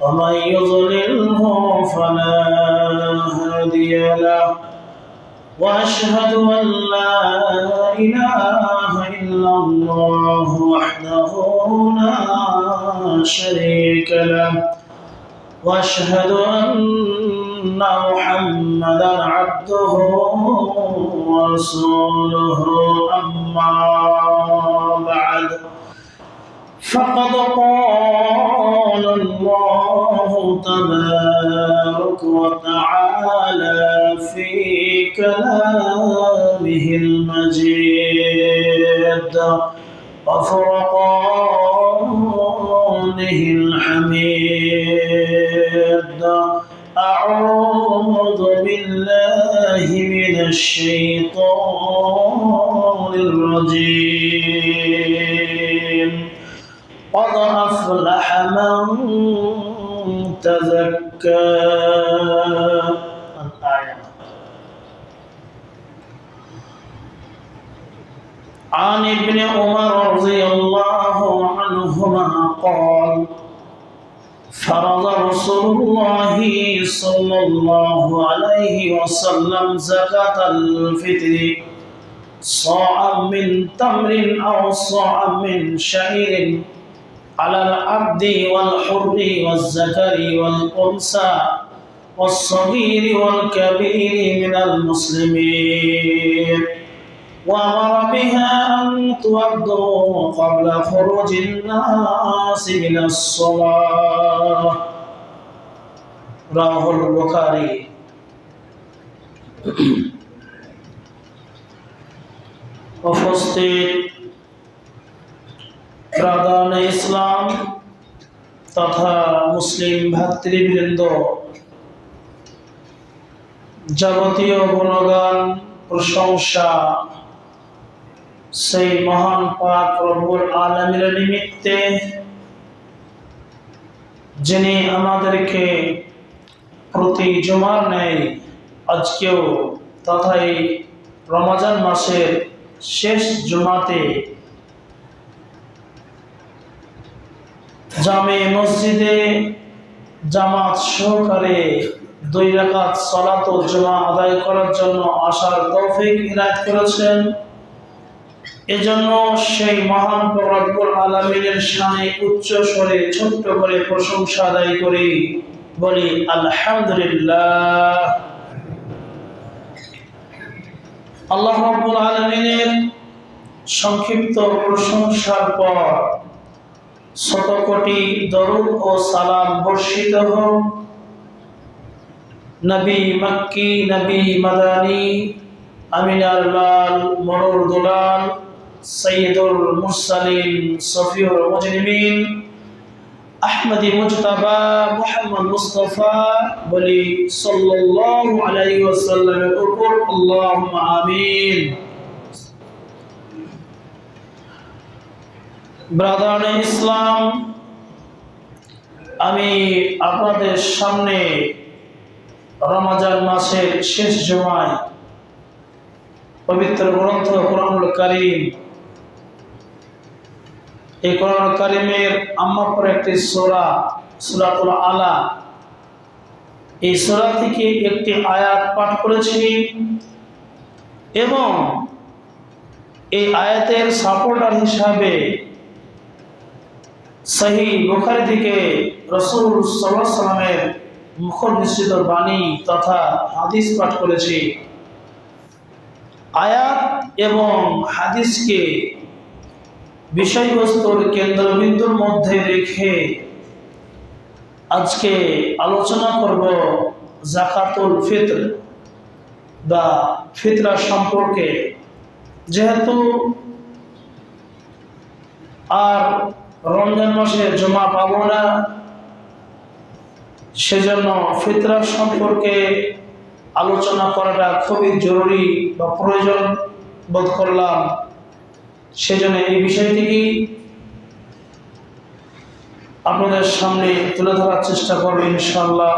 ومن يضلله فلا هادي له. وأشهد أن لا إله إلا الله وحده لا شريك له. وأشهد أن محمدا عبده ورسوله. أما بعد فقد قال تبارك وتعالى في كلامه المجيد وفرقانه الحميد. أعوذ بالله من الشيطان الرجيم. قد أفلح من تزكى الآية عن ابن عمر رضي الله عنهما قال فرض رسول الله صلى الله عليه وسلم زكاة الفطر صاعا من تمر أو صاعا من شعير على العبد والحر والذكر والأنثى والصغير والكبير من المسلمين وأمر بها أن تؤدوا قبل خروج الناس من الصلاة رواه البخاري উপস্থিত প্রাদান ইসলাম তথা মুসলিম ভাতৃবৃন্দ, যাবতীয় গুণগান, প্রশংসা সেই মহান পাক রব্বুল আলমীর নিমিত্তে যিনি আমাদেরকে প্রতি জমার নেয় আজকেও তথা এই রমাজান মাসের শেষ জমাতে জামে মসজিদে জামাত সহকারে দুই রাকাত সালাত ও জমা আদায় করার জন্য আসার তৌফিক ইনায়ত করেছেন। এজন্য সেই মহান রব্বুল আলামিনের শানে উচ্চ স্বরে ছোট্ট করে প্রশংসা আদায় করি, বলি আলহামদুলিল্লাহ। আল্লাহ রাব্বুল আলামিনের সংক্ষিপ্ত প্রশংসার পর শত কোটি দরুদ ও সালাম বর্ষিত হোক। নবী মক্কি, নবী মাদানী, আমিনার লাল, মরুর দুলাল, সৈয়দুল মুরসালিন সফিউর মুজরিমিন, আহমদি মুজতাবা, মুহাম্মদ মুস্তাফা বলি, সাল্লাল্লাহু আলাইহি ওয়াসাল্লামের উপর আল্লাহুম্মা আমিন। ব্রাদার ইসলাম, আমি আপনাদের সামনে রমাজান মাসের শেষ জমায় পবিত্র গ্রন্থ কোরআনুল করিম। এই কোরআন করিমের আমার পর একটি সোরা, সুরাতুল আলা। এই সোরা থেকে একটি আয়াত পাঠ করেছি এবং এই আয়াতের সাপোর্টার হিসাবে সহি রসুল সাল্লাহ সাল্লামের মুখ নিশ্চিত বাণী তথা হাদিস পাঠ করেছি। আয়াত এবং হাদিসকে বিষয়বস্তুর কেন্দ্রবিন্দুর মধ্যে রেখে আজকে আলোচনা করব জাকাতুল ফিত্র বা ফিতরা সম্পর্কে। যেহেতু আর রমজান মাসে জমা পাবো না, সেজন্য ফিতরা সম্পর্কে আলোচনা করাটা খুবই জরুরি বা প্রয়োজন বোধ করলাম। সেজন্য এই বিষয়টিকে আপনাদের সামনে তুলে ধরার চেষ্টা করব ইনশাল্লাহ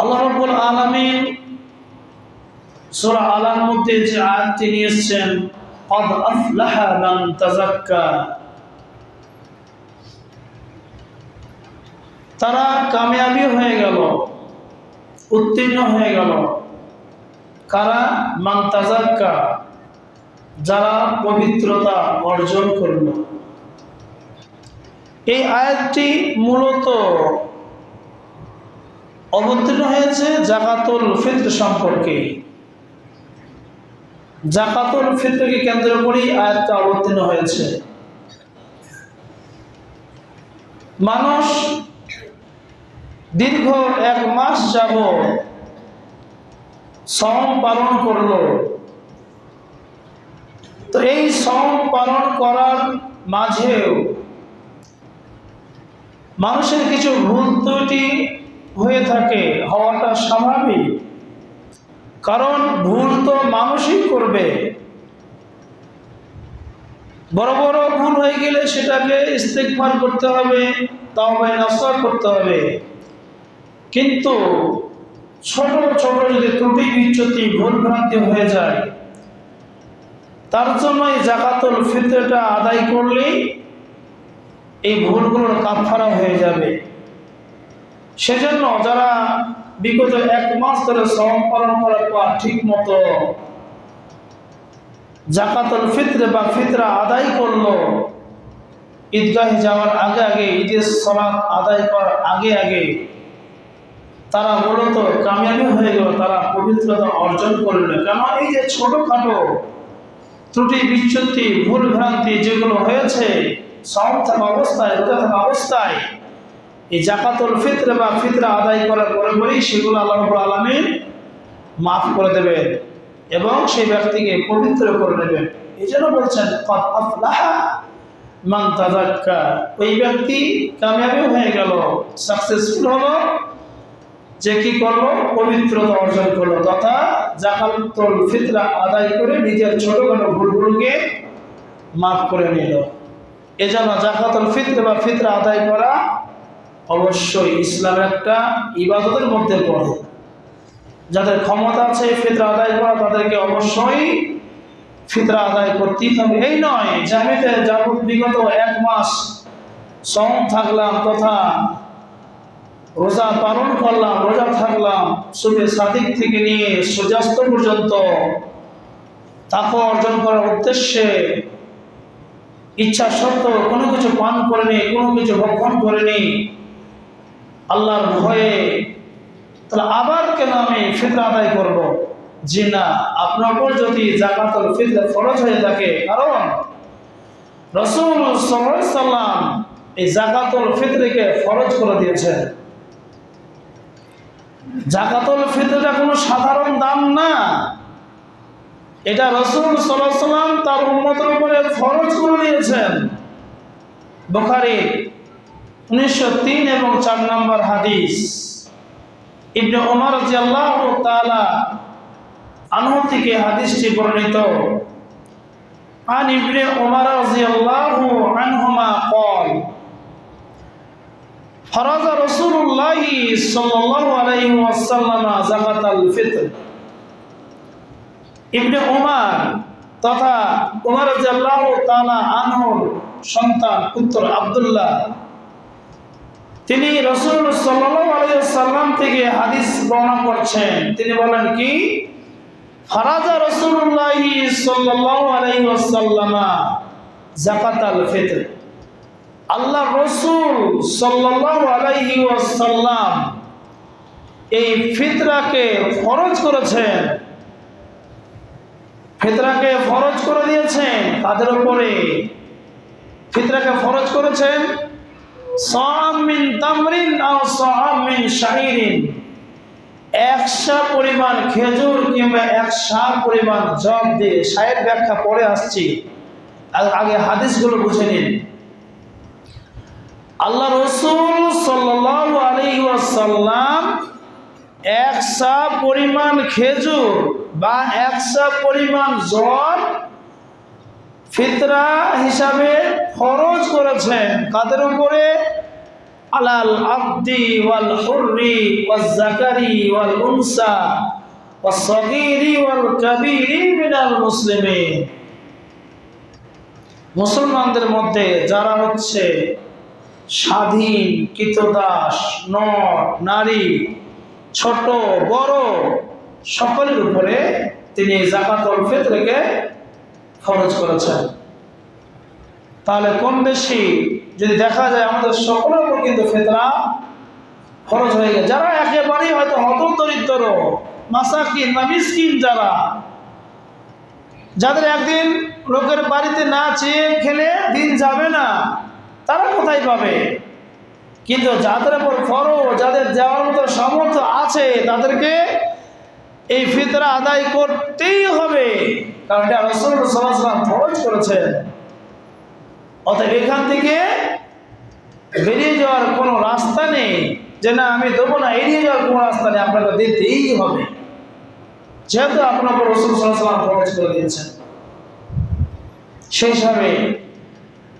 আল্লাহ আলামিন সূরা আলার মধ্যে যে আয়াতটি নিয়ে এসেছেন قد أفلح من تزكى তারা কামিয়াবি হয়ে গেল উত্তীর্ণ হয়ে গেল কারা মান তাজাক্কা যারা পবিত্রতা অর্জন করল এই আয়াতটি মূলত অবতীর্ণ হয়েছে জাকাতুল ফিত্র সম্পর্কে জাকাতুল ফিত্রকে কেন্দ্র করেই আয়াতটা অবতীর্ণ হয়েছে। মানুষ দীর্ঘ এক মাস যাব সম পালন করল। তো এই সম পালন করার মাঝেও মানুষের কিছু ভুল ত্রুটি হয়ে থাকে, হওয়াটা স্বাভাবিক। কারণ ভুল তো মানুষই করবে। বড় বড় ভুল হয়ে গেলে সেটাকে ইস্তেকবার করতে হবে তাওবাই নসর করতে হবে। কিন্তু ছোট ছোট যদি ত্রুটি, বিচ্যুতি ভুল ভ্রান্তি হয়ে যায়, তার জন্য এই জাকাতুল ফিতরটা আদায় করলেই এই ভুলগুলোর কাফারা হয়ে যাবে। সেজন্য যারা বিগত এক মাস ধরে শ্রম পালন করার পর ঠিক মতো জাকাতুল ফিত্রে বা ফিতরা আদায় করল। ঈদগাহে যাওয়ার আগে আগে ঈদের সলাৎ আদায় করার আগে আগে তারা মূলত কামিয়াবি হয়ে গেল, তারা পবিত্রতা অর্জন করল। কেন? এই যে ছোটখাটো ত্রুটি, বিচ্যুতি, ভুল ভ্রান্তি যেগুলো হয়েছে সম থাকা অবস্থায় থাকা অবস্থায় এই জাকাতুল ফিত্র বা ফিতরা আদায় করার পরে পরেই সেগুলো আল্লাহ রবুল আলমী মাফ করে দেবেন এবং সেই ব্যক্তিকে পবিত্র করে নেবেন। এই জন্য বলছেন মান তাজাক্কা ওই ব্যক্তি কামিয়াবি হয়ে গেল সাকসেসফুল হলো, যে কি করল? পবিত্রতা অর্জন করল তথা জাকাতুল ফিতরা আদায় করে নিজের ছোট ছোটখাটো ভুলগুলোকে মাফ করে নিল। এজন্য জাকাতুল ফিতর বা ফিতরা আদায় করা অবশ্যই ইসলামের একটা ইবাদতের মধ্যে পড়ে। যাদের ক্ষমতা আছে ফিতরা আদায় করা, তাদেরকে অবশ্যই ফিতরা আদায় করতেই হবে। এই নয় যে আমি যাব বিগত এক মাস সম থাকলাম তথা রোজা পালন করলাম, রোজা থাকলাম শুভে সাদিক থেকে নিয়ে সূর্যাস্ত পর্যন্ত তাকে অর্জন করার উদ্দেশ্যে ইচ্ছা সত্ত্বেও কোনো কিছু পান করেনি, কোনো কিছু ভক্ষণ করেনি। আল্লাহর ভয়ে। তাহলে আবার কেন আমি ফিতরা আদায় করব? জি না, আপনার উপর যদি জাকাতুল ফিতর ফরজ হয়ে থাকে, কারণ রসুল সাল্লাম এই জাকাতুল ফিতরকে ফরজ করে দিয়েছেন। জাকাতুল ফিতরটা কোনো সাধারণ দাম না। এটা রসুল সাল্লাম তার উন্মতের উপরে ফরজ করে দিয়েছেন। বোখারি উনিশশো তিন এবং চার নম্বর হাদিস ইবনে ওমর রাজিয়াল্লাহ তাআলা আনহু থেকে হাদিসটি বর্ণিত عن ابن عمر رضي الله عنهما قال فرض رسول الله صلى الله عليه وسلم زكاة الفطر ইবনে উমার তথা উমর রাদিয়াল্লাহু তাআলা আনহুর সন্তান পুত্র আব্দুল্লাহ তিনি রসুল সাল্লাম থেকে হাদিস বর্ণনা করছেন। তিনি বলেন কি? ফারাজা রসুল্লাহ সাল্লাল্লাহু জাকাত আল ফিতর। আল্লাহ রসুল সাল্লাল্লাহু আলাইহি ওয়াসাল্লাম এই ফিতরাকে ফরজ করেছেন। ফিতরাকে ফরজ করে দিয়েছেন। তাদের উপরে ফিতরাকে ফরজ করেছেন। মিন তামরিন পরিমাণ খেজুর পরিমাণ জব দিয়ে ব্যাখ্যা পরে আসছি। আগে হাদিসগুলো বুঝে নিন। আল্লাহ ওয়াসাল্লাম একশা পরিমাণ খেজুর বা একশা পরিমাণ জল ফিতরা হিসাবে ফরজ করেছেন। কাদের উপরে? আলাল আব্দি ওয়াল হুররি ওয়াল জাকারি ওয়াল উনসা ওয়াল সগীরি ওয়াল কাবীরি মিনাল মুসলিমিন। মুসলমানদের মধ্যে যারা হচ্ছে স্বাধীন, কৃতদাস, নর, নারী, ছোট, বড়, সকলের উপরে তিনি জাকাতুল ফিতরকে খরচ করেছেন। তাহলে কম বেশি যদি দেখা যায় আমাদের সকলের উপর কিন্তু ফেতরা খরচ হয়ে গেছে। যারা একেবারেই হয়তো হত দরিদ্র মাসাকিন বা মিসকিন যারা, যাদের একদিন লোকের বাড়িতে না চেয়ে খেলে দিন যাবে না, তারা কোথায় পাবে? কিন্তু যাদের উপর ফরো যাদের দেওয়ার মতো সামর্থ্য আছে, তাদেরকে এই ফিতরা আদায় করতেই হবে। কারণ এটা রসুল সাল্লাম ফরজ করেছেন। অতএব এখান থেকে বেরিয়ে যাওয়ার কোনো রাস্তা নেই। যে না, আমি দেবো না, এড়িয়ে যাওয়ার কোনো রাস্তা নেই, আপনাকে দিতেই হবে। যেহেতু আপনার উপর রসুল সাল্লাম ফরজ করে দিয়েছেন। সেই হিসাবে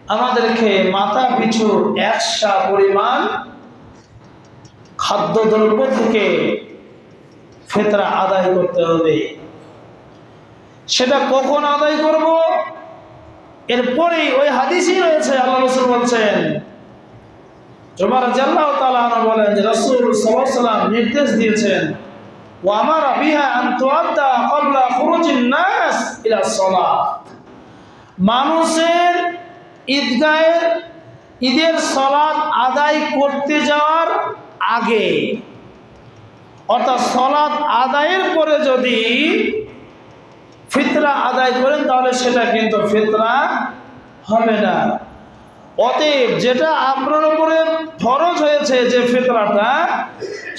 আমাদেরকে মাথা পিছু একশা পরিমাণ খাদ্যদ্রব্য থেকে ফেতরা আদায় করতে হবে। সেটা কখন আদায় করব? এরপরে ওই হাদিসই রয়েছে, আল্লাহ রসুল বলছেন জাল্লাহ বলেন যে রসুল সাল্লাম নির্দেশ দিয়েছেন ও আমার বিহা আন্তঃআদ্দা কবলা খুরুজিন নাস ইলা সলাহ। মানুষের ঈদগাহের, ঈদের সলাদ আদায় করতে যাওয়ার আগে অর্থাৎ সলাদ আদায়ের পরে যদি ফিতরা আদায় করেন, তাহলে সেটা কিন্তু ফিতরা হবে না। অতএব যেটা আপনার উপরে ফরজ হয়েছে যে ফিতরাটা,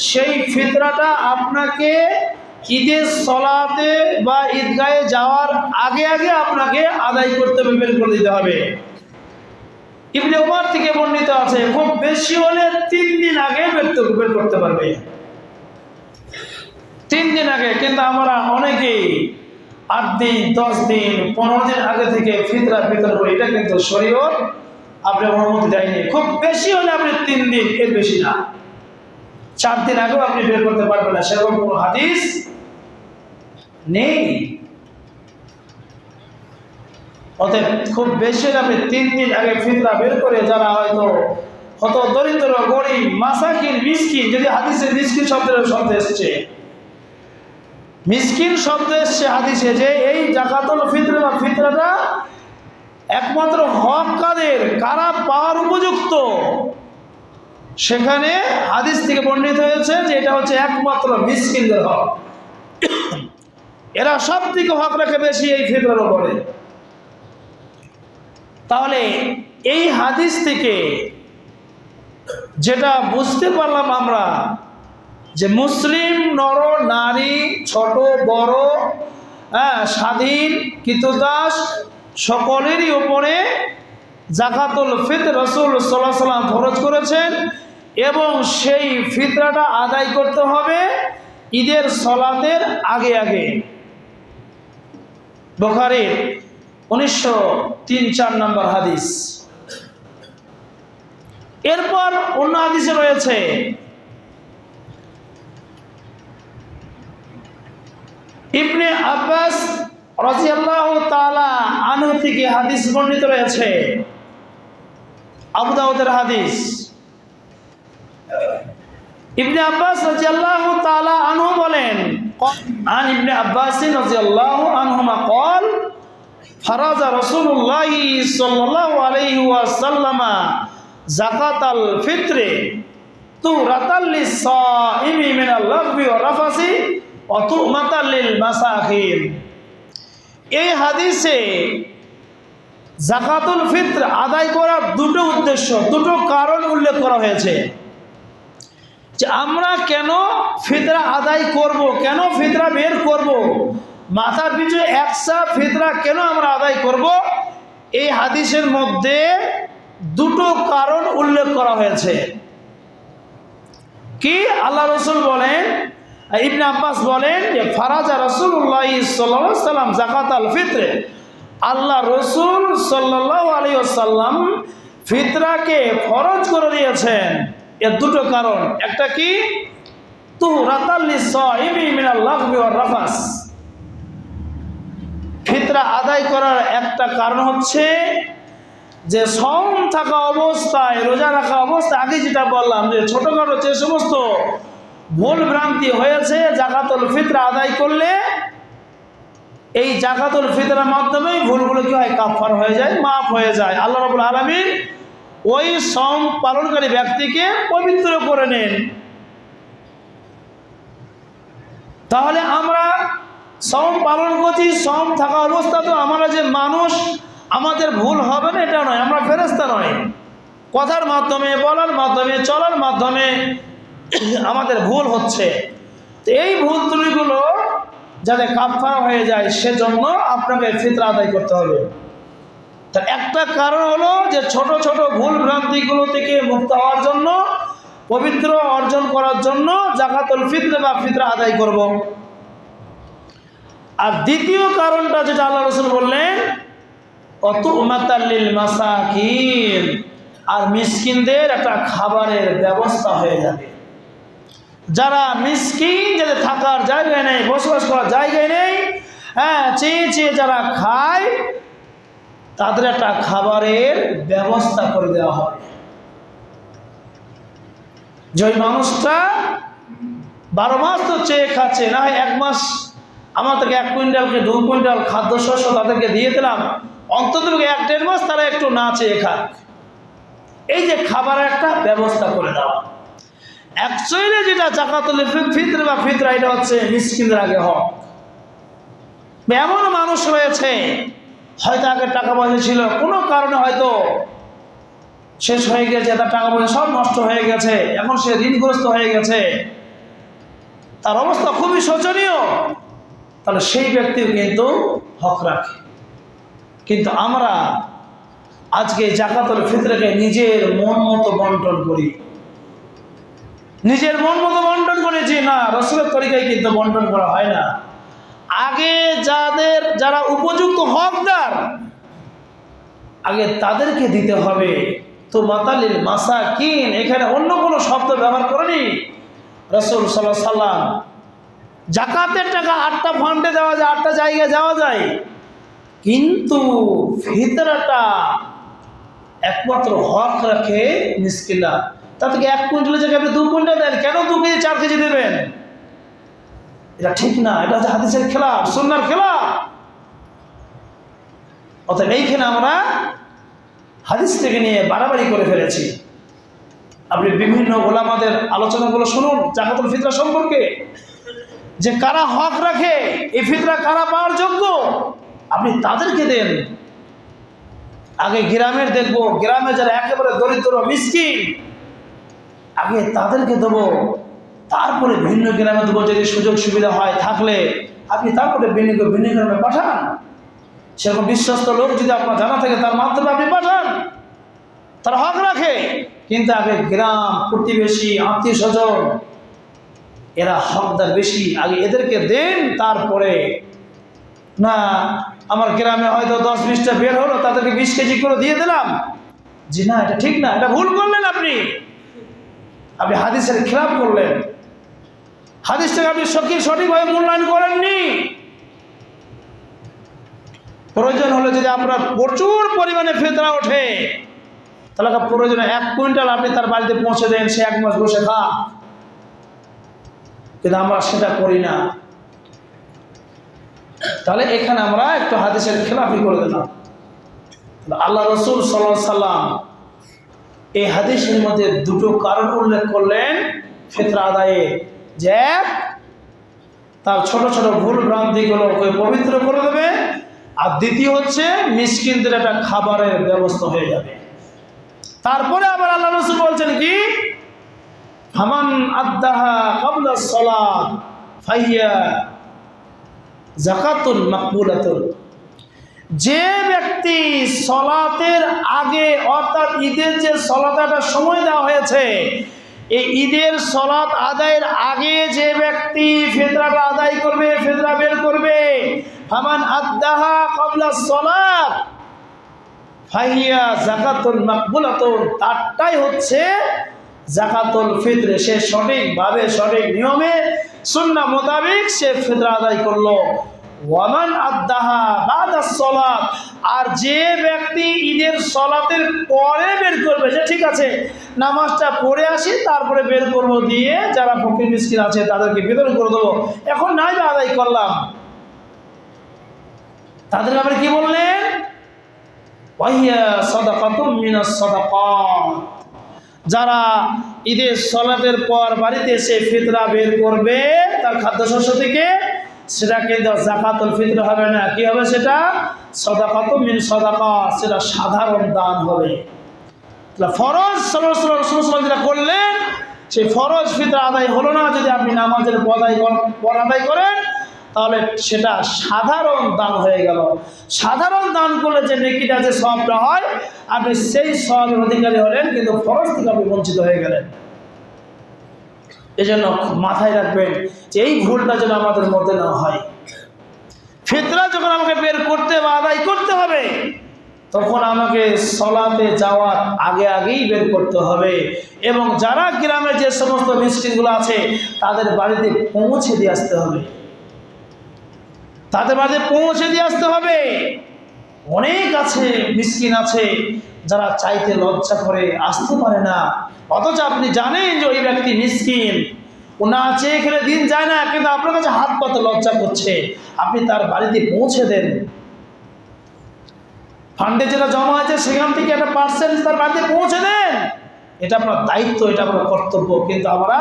সেই ফিতরাটা আপনাকে ঈদের সলাতে বা ঈদগাহে যাওয়ার আগে আগে আপনাকে আদায় করতে হবে, বের করে দিতে হবে। ইবনে উমার থেকে বর্ণিত আছে, খুব বেশি হলে তিন দিন আগে বের করতে পারবে। তিন দিন আগে, কিন্তু আমরা অনেকেই আট দিন, দশ দিন, পনেরো দিন আগে থেকে ফিতরা ফিতর করি এটা কিন্তু শরীর আপনার অনুমতি দেয়নি। খুব বেশি হলে আপনি তিন দিন, এর বেশি না। চার দিন আগেও আপনি বের করতে পারবেন না। সেরকম কোনো হাদিস নেই। অতএব খুব বেশি আপনি তিন দিন আগে ফিতরা বের করে, যারা হয়তো কত দরিদ্র গরিব মাসাকিন মিসকিন, যদি হাদিসে মিসকিন শব্দের শব্দ এসছে মিসকিন শব্দ এসছে হাদিসে যে এই জাকাতুল ফিতর বা ফিতরাটা একমাত্র হক কাদের? কারা পাওয়ার উপযুক্ত? সেখানে হাদিস থেকে বর্ণিত হয়েছে যে এটা হচ্ছে একমাত্র মিসকিনদের হক। এরা সব থেকে হক রাখে বেশি এই ফিতরের উপরে। তাহলে এই হাদিস থেকে যেটা বুঝতে পারলাম আমরা যে মুসলিম নর, নারী, ছোট, বড় হ্যাঁ স্বাধীন, কৃতদাস, সকলেরই ওপরে জাকাতুল ফিত রসুল সাল্লাহ সাল্লাম খরচ করেছেন এবং সেই ফিতরাটা আদায় করতে হবে ঈদের সলাতের আগে আগে। বোখারির উনিশশো তিন চার নম্বর হাদিস। এরপর অন্য হাদিসে রয়েছে ইবনে আব্বাস রাজিয়াল্লাহু তাআলা আনহু থেকে হাদিস বর্ণিত রয়েছে আবু দাউদের হাদিস ইবনে আব্বাস রাজিয়াল্লাহু তাআলা আনহু বলেন আন ইবনে আব্বাস রাজিয়াল্লাহু আনহুমা قال فرض رسول الله صلى الله عليه وسلم زكاة الفطر طهرة للصائم من اللغو والرفث অতুমাতালিল মাসাহিল এই হাদিসে জাকাতুল ফিত্র আদায় করার দুটো উদ্দেশ্য, দুটো কারণ উল্লেখ করা হয়েছে। যে আমরা কেন ফিতরা আদায় করব, কেন ফিতরা বের করব, মাথা পিছু একসা ফিতরা কেন আমরা আদায় করব, এই হাদিসের মধ্যে দুটো কারণ উল্লেখ করা হয়েছে। কি? আল্লাহ রসুল বলেন ইবনে আব্বাস বলেন যে, ফারাজা রসুল্লাহ সাল্লাম জাকাত আল ফিত্রে। আল্লাহ রসুল সাল্লাহ আলী সাল্লাম ফিতরাকে ফরজ করে দিয়েছেন। এর দুটো কারণ। একটা কি? ফিতরা আদায় করার একটা কারণ হচ্ছে যে সম থাকা অবস্থায়, রোজা রাখা অবস্থায়, আগে যেটা বললাম যে, ছোটখাটো যে সমস্ত ভুল ভ্রান্তি হয়েছে, জাকাতুল ফিতরা আদায় করলে এই জাকাতুল ফিতরার মাধ্যমে ভুলগুলো কি হয়? কাফার হয়ে যায়, মাফ হয়ে যায়। আল্লাহ রাবুল আলমিন ওই সম পালনকারী ব্যক্তিকে পবিত্র করে নেন। তাহলে আমরা সম পালন করছি সম থাকা অবস্থা তো আমরা যে মানুষ, আমাদের ভুল হবে না, এটা নয়। আমরা ফেরেস্তা নয় কথার মাধ্যমে, বলার মাধ্যমে, চলার মাধ্যমে আমাদের ভুল হচ্ছে। তো এই ভুল ত্রুটিগুলো যাতে কাফারা হয়ে যায়, সেজন্য আপনাকে ফিতরা আদায় করতে হবে। তার একটা কারণ হলো যে ছোট ছোট ভুল ভ্রান্তিগুলো থেকে মুক্ত হওয়ার জন্য, পবিত্র অর্জন করার জন্য জাকাতুল ফিতরে বা ফিতরা আদায় করব। আর দ্বিতীয় কারণটা যেটা আল্লাহ রসুল বললেন অত উমাতাল্লিল মাসাকিন, আর মিসকিনদের একটা খাবারের ব্যবস্থা হয়ে যাবে। যারা মিসকিন, যাদের থাকার জায়গায় নেই, বসবাস করার জায়গায় নেই হ্যাঁ চেয়ে চেয়ে যারা খায়, তাদের একটা খাবারের ব্যবস্থা করে দেওয়া হয়। যে মানুষটা বারো মাস তো চেয়ে খাচ্ছে, না এক মাস আমার থেকে এক কুইন্টালকে দু কুইন্টাল খাদ্যশস্য তাদেরকে দিয়ে দিলাম, অন্তত এক দেড় মাস তারা একটু না চেয়ে খাক। এই যে খাবারের একটা ব্যবস্থা করে দেওয়া। অ্যাকচুয়ালি যেটা জাকাতুল ফিতরে বা ফিতরা, এটা হচ্ছে মিসকিনদের আগে হক। এমন মানুষ রয়েছে, হয়তো আগে টাকা পয়সা ছিল, কোনো কারণে হয়তো শেষ হয়ে গেছে, তার টাকা পয়সা সব নষ্ট হয়ে গেছে, এখন সে ঋণগ্রস্ত হয়ে গেছে। তার অবস্থা খুবই শোচনীয়। তাহলে সেই ব্যক্তিও কিন্তু হক রাখে। কিন্তু আমরা আজকে জাকাতুল ফিতরাকে নিজের মন মতো বন্টন করি। নিজের মন মতো বন্টন করেছি। না, রসুলের তরিকায় কিন্তু বন্টন করা হয় না। আগে যাদের, যারা উপযুক্ত হকদার, আগে তাদেরকে দিতে হবে। তো মাতালিল মাসা কিন এখানে অন্য কোনো শব্দ ব্যবহার করেনি। রসুল সাল্লাহ সাল্লাম জাকাতের টাকা আটটা ফান্ডে দেওয়া যায়, আটটা জায়গায় যাওয়া যায়। কিন্তু ফিতরাটা একমাত্র হক রাখে মিসকিলা তা থেকে এক কুইন্টালের জায়গায় আপনি দু কুইন্টাল দেন, কেন দু কেজি, চার কেজি দেবেন? এটা ঠিক না, এটা হচ্ছে হাদিসের খেলা সুন্নার খেলা অর্থাৎ এইখানে আমরা হাদিস থেকে নিয়ে বাড়াবাড়ি করে ফেলেছি। আপনি বিভিন্ন ওলামাদের আলোচনাগুলো শুনুন, জাকাতুল ফিতরা সম্পর্কে। যে কারা হক রাখে, এই ফিতরা কারা পাওয়ার যোগ্য? আপনি তাদেরকে দেন। আগে গ্রামের দেখব, গ্রামে যারা একেবারে দরিদ্র, মিসকিন আগে তাদেরকে দেবো। তারপরে ভিন্ন গ্রামে দেবো, যদি সুযোগ সুবিধা হয় থাকলে। আপনি তারপরে ভিন্ন ভিন্ন গ্রামে পাঠান। সেরকম বিশ্বস্ত লোক যদি আপনার জানা থাকে, তার মাধ্যমে আপনি পাঠান। তারা হক রাখে। কিন্তু আগে গ্রাম, প্রতিবেশী আত্মীয় স্বজন এরা হকদার বেশি। আগে এদেরকে দেন, তারপরে। না, আমার গ্রামে হয়তো দশ বিশটা বের হলো, তাদেরকে বিশ কেজি করে দিয়ে দিলাম। জি না, এটা ঠিক না, এটা ভুল করলেন আপনি। আপনি হাদিসের খেলাপ করলেন। হাদিসটাকে আপনি সঠিক সঠিকভাবে মূল্যায়ন করেননি। প্রয়োজন হলে যদি আপনার প্রচুর পরিমাণে ফেতরা ওঠে, তাহলে প্রয়োজনে এক কুইন্টাল আপনি তার বাড়িতে পৌঁছে দেন, সে এক মাস বসে খা কিন্তু আমরা সেটা করি না। তাহলে এখানে আমরা একটু হাদিসের খেলাফি করে দিলাম। আল্লাহ রসুল সাল্লাম এই হাদিসের মধ্যে দুটো কারণ উল্লেখ করলেন ফেতরা আদায়ে যে তার ছোট ছোট ভুল ভ্রান্তিগুলোকে পবিত্র করে দেবে। আর দ্বিতীয় হচ্ছে মিসকিনদের একটা খাবারের ব্যবস্থা হয়ে যাবে। তারপরে আবার আল্লাহ রসুল বলছেন কি? হামান আদাহা কাবলা সলাদ ফাইয়া জাকাতুল মাকবুলাতুল যে ব্যক্তি সলাতের আগে, অর্থাৎ ঈদের যে সলাতে একটা সময় দেওয়া হয়েছে, এই ঈদের সলাত আদায়ের আগে যে ব্যক্তি ফেদরাটা আদায় করবে ফেদরা বের করবে হামান আদাহা কবলা সলাত, ফাহিয়া জাকাতুল মাকবুলাতুন, তারটাই হচ্ছে জাকাতুল ফিতরে। সে সঠিকভাবে, সঠিক নিয়মে, সুন্না মোতাবেক সে ফিতরা আদায় করল। আর যে ব্যক্তি ঈদের সলাতের পরে বের করবে, যে ঠিক আছে, নামাজটা পড়ে আসি, তারপরে বের করব দিয়ে যারা ফকির মিসকিন আছে, তাদেরকে বিতরণ করে দেবো। এখন নাই বা আদায় করলাম। তাদের ব্যাপারে কি বললেন? যারা ঈদের সলাতের পর বাড়িতে এসে ফিতরা বের করবে, তার খাদ্যশস্য থেকে সেটা কিন্তু জাকাতুল ফিতর হবে না। কি হবে সেটা? সদাকাত মিন সদাকা, সেটা সাধারণ দান হবে। ফরজ সরসল যেটা করলেন, সেই ফরজ ফিতর আদায় হলো না। যদি আপনি নামাজের পদায় পর আদায় করেন, তাহলে সেটা সাধারণ দান হয়ে গেল। সাধারণ দান করলে যে নেকিটা, যে সবটা হয়, আপনি সেই সবের অধিকারী হলেন, কিন্তু ফরজ থেকে আপনি বঞ্চিত হয়ে গেলেন। এজন্য মাথায় রাখবেন যে এই ভুলটা যেন আমাদের মধ্যে না হয়। ফিতরা যখন আমাকে বের করতে বা আদায় করতে হবে, তখন আমাকে সলাতে যাওয়ার আগে আগেই বের করতে হবে এবং যারা গ্রামে যে সমস্ত মিষ্টিগুলো আছে, তাদের বাড়িতে পৌঁছে দিয়ে আসতে হবে। তাদের বাড়িতে পৌঁছে দিয়ে আসতে হবে। অনেক আছে, মিসকিন আছে, যারা চাইতে লজ্জা করে, আসতে পারে না। অথচ আপনি জানেন যে ওই ব্যক্তি মিসকিন। ও না চেয়ে খেলে দিন যায় না, কিন্তু আপনার কাছে হাত পাতে লজ্জা করছে। আপনি তার বাড়িতে পৌঁছে দেন। ফান্ডে যেটা জমা আছে সেখান থেকে একটা পার্সেন্ট তার বাড়িতে পৌঁছে দেন। এটা আপনার দায়িত্ব, এটা আপনার কর্তব্য, কিন্তু আমরা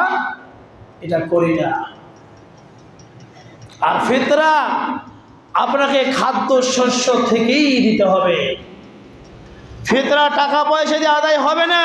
এটা করি না। আর ফেতরা আপনাকে খাদ্য শস্য থেকেই দিতে হবে। ফেতরা টাকা পয়সা দিয়ে আদায় হবে না।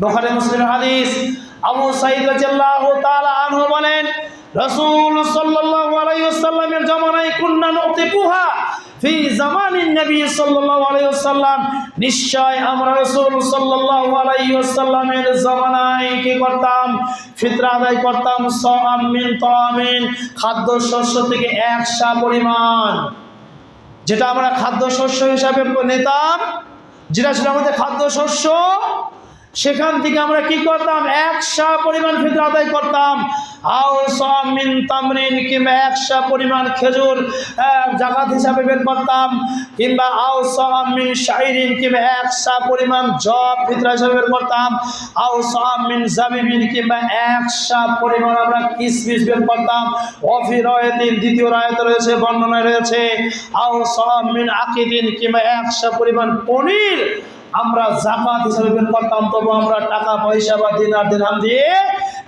বুখারী মুসলিম হাদিস। আবু সাঈদ রাদিয়াল্লাহু তাআলা আনহু বলেন, রাসূল সাল্লাল্লাহু আলাইহি ওয়াসাল্লামের জামানায় কুননা নুতিকুহা ফি জামানিন নবী সাল্লাল্লাহু আলাইহি ওয়াসাল্লাম। নিশ্চয় আমরা রাসূল সাল্লাল্লাহু আলাইহি ওয়াসাল্লামের জামানায় কি করতাম? ফিতরা আদায় করতাম সাম মিন তামিন খাদ্য শস্য থেকে এক সা পরিমাণ। যেটা আমরা খাদ্য শস্য হিসাবে নিতাম, যেটা ছিল আমাদের খাদ্য শস্য সেখান থেকে আমরা কি করতাম? একশা পরিমাণ ফিতরা আদায় করতাম। আও তামরিন কিংবা পরিমাণ খেজুর হিসাবে বের করতাম। কিংবা শাইরিন কিংবা পরিমাণ জব হিসাবে বের করতাম। কিংবা পরিমাণ আমরা বের করতাম। দ্বিতীয় রায়তে রয়েছে, বর্ণনায় রয়েছে। আও সামিন আকিদিন কিংবা একশা পরিমাণ পনির আমরা জাকাত হিসাবে বের করতাম, তবু আমরা টাকা, পয়সা বা দিনার দিনাম দিয়ে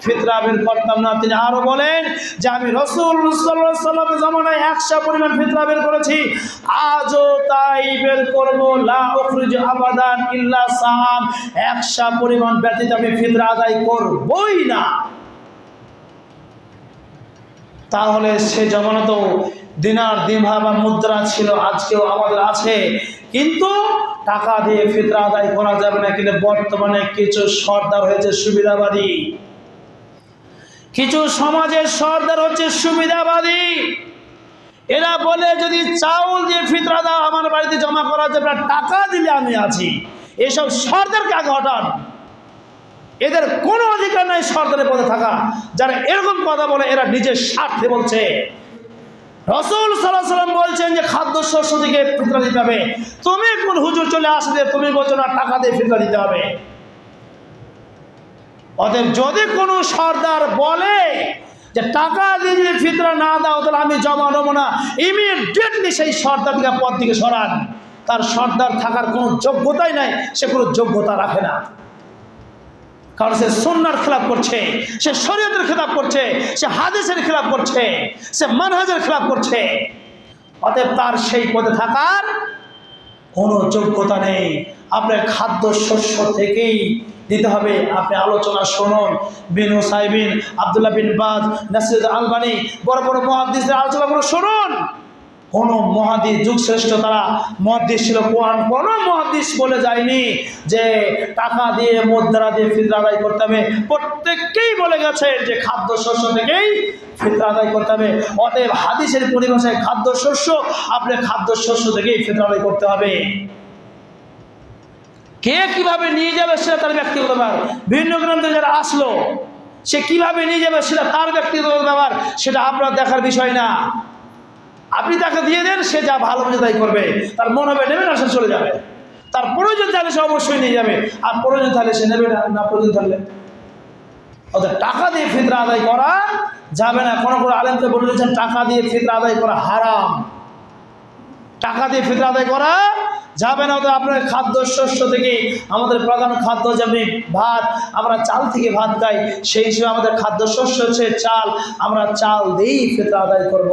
ফিতরা বের করতাম না। তিনি আরও বলেন যে, আমি রসুল জামানায় একশো পরিমাণ ফিতরা বের করেছি। আজও তাই বের করব, লা উখরিজ আবাদান ইল্লা সাম একশো পরিমাণ ব্যতীত আমি ফিতরা আদায় করবই না। তাহলে সে জমানা তো দিনার দিমহা বা মুদ্রা ছিল আজকেও আমাদের আছে। কিন্তু টাকা দিয়ে ফিতরা আদায় করা যাবে না কিন্তু বর্তমানে কিছু সর্দার হয়েছে সুবিধাবাদী। কিছু সমাজের সর্দার হচ্ছে সুবিধাবাদী। এরা বলে যদি চাউল দিয়ে ফিতরা দাও আমার বাড়িতে জমা করা যাবে না, টাকা দিলে আমি আছি। এসব সর্দারকে আগে হটান। এদের কোনো অধিকার নাই সরকারের পদে থাকা। যারা এরকম কথা বলে এরা নিজের স্বার্থে বলছে। রসুল সাল্লাম বলছেন যে খাদ্য শস্য থেকে ফিতরা দিতে হবে। তুমি কোন হুজুর চলে আসবে, তুমি বলছো না, টাকা দিয়ে ফিতরা দিতে হবে। অতএব যদি কোনো সর্দার বলে যে টাকা দিয়ে যদি ফিতরা না দাও, তাহলে আমি জমা নেব না। ইমিডিয়েটলি সেই সর্দার থেকে পদ থেকে সরান। তার সর্দার থাকার কোনো যোগ্যতাই নাই, সে কোনো যোগ্যতা রাখে না। কারণ সে সন্ন্যার খেলাপ করছে, সে শরীয়তের খেলাপ করছে, সে হাদিসের খেলাপ করছে, সে মানহাজের খেলাপ করছে। অতএব তার সেই পদে থাকার কোনো যোগ্যতা নেই। আপনার খাদ্য শস্য থেকেই দিতে হবে। আপনি আলোচনা শুনুন। বিনু সাইবিন আবদুল্লাহ বিন বাজ নাসির আলবানি, বড় বড় মহাদিসের আলোচনাগুলো শুনুন। কোন মহাদিস যুগ শ্রেষ্ঠ তারা মহাদিস ছিল কোরআন, কোন মহাদিস বলে যায়নি যে টাকা দিয়ে, মুদ্রা দিয়ে ফিতরা আদায় করতে হবে। প্রত্যেককেই বলে গেছে যে খাদ্য শস্য থেকেই ফিতরা আদায় করতে হবে। অতএব হাদিসের পরিভাষায় খাদ্য শস্য, আপনি খাদ্য শস্য থেকেই ফিতরা আদায় করতে হবে। কে কীভাবে নিয়ে যাবে সেটা তার ব্যক্তিগত ব্যাপার। ভিন্ন গ্রন্থে যারা আসলো, সে কীভাবে নিয়ে যাবে সেটা তার ব্যক্তিগত ব্যাপার, সেটা আপনার দেখার বিষয় না। আপনি তাকে দিয়ে দেন, সে যা ভালো বুঝে তাই করবে। তার মন হবে নেবে না সে চলে যাবে। তার প্রয়োজন তাহলে সে অবশ্যই নিয়ে যাবে। আর প্রয়োজন তাহলে সে নেবে না না প্রয়োজন তাহলে। অর্থাৎ টাকা দিয়ে ফিতরা আদায় করা যাবে না। কোনো কোনো আলেমকে বলে দিয়েছেন, টাকা দিয়ে ফিতরা আদায় করা হারাম। টাকা দিয়ে ফিতরা আদায় করা যাবে না। তো আপনার খাদ্য শস্য থেকে আমাদের প্রধান খাদ্য যেমনি ভাত, আমরা চাল থেকে ভাত খাই, সেই হিসেবে আমাদের খাদ্য শস্য হচ্ছে চাল। আমরা চাল দিয়েই ফিতরা আদায় করব।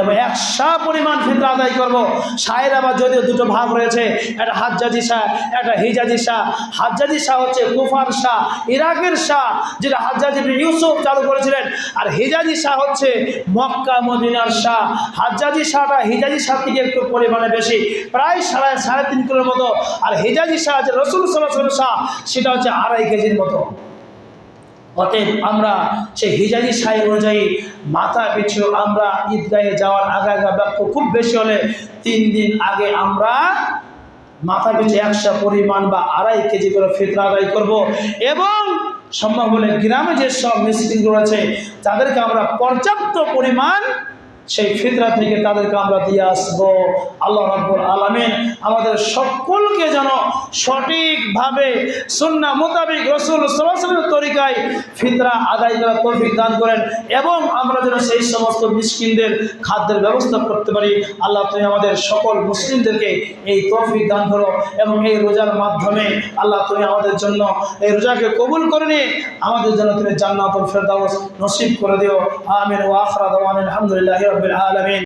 এবং একশা পরিমাণ ফিতরা আদায় করব। শাহের আবার যদিও দুটো ভাগ রয়েছে, একটা হাজ্জাজি শাহ, একটা হিজাজি শাহ। হাজ্জাজি শাহ হচ্ছে কুফার শাহ, ইরাকের শাহ, যেটা হাজ্জাজি ইউসুফ চালু করেছিলেন। আর হিজাজি শাহ হচ্ছে মক্কা, মদিনার শাহ। হাজ্জাজি শাহটা হিজাজি শাহ থেকে একটু পরিমাণে বেশি, প্রায় সাড়ে সাড়ে তিন কিলোর মতো। আর হিজাজি শাহ আছে রসুল সাল্লাহ শাহ, সেটা হচ্ছে আড়াই কেজির মতো। অতএব আমরা সেই হিজাজি সাহেব অনুযায়ী মাথা পিছু আমরা ঈদগাহে যাওয়ার আগে আগে বাক্য খুব বেশি হলে তিন দিন আগে আমরা মাথা পিছু একশো পরিমাণ বা আড়াই কেজি করে ফিতরা আদায় করব এবং সম্ভব হলে গ্রামে যেসব মিস্ত্রিগুলো আছে, তাদেরকে আমরা পর্যাপ্ত পরিমাণ সেই ফিতরা থেকে তাদেরকে আমরা দিয়ে আসব। আল্লাহ রাব্বুল আলামিন আমাদের সকলকে যেন সঠিকভাবে সুন্না মোতাবিক রসুল সাল্লামের তরিকায় ফিতরা আদায় করার তৌফিক দান করেন এবং আমরা যেন সেই সমস্ত মিসকিনদের খাদ্যের ব্যবস্থা করতে পারি। আল্লাহ তুমি আমাদের সকল মুসলিমদেরকে এই তৌফিক দান করো এবং এই রোজার মাধ্যমে আল্লাহ তুমি আমাদের জন্য এই রোজাকে কবুল করে নিয়ে আমাদের জন্য তুমি জান্নাতুল ফেরদাউস নসিব করে দিও। আমিন। ওয়া আখরা দাওয়ান রাব্বিল আলামিন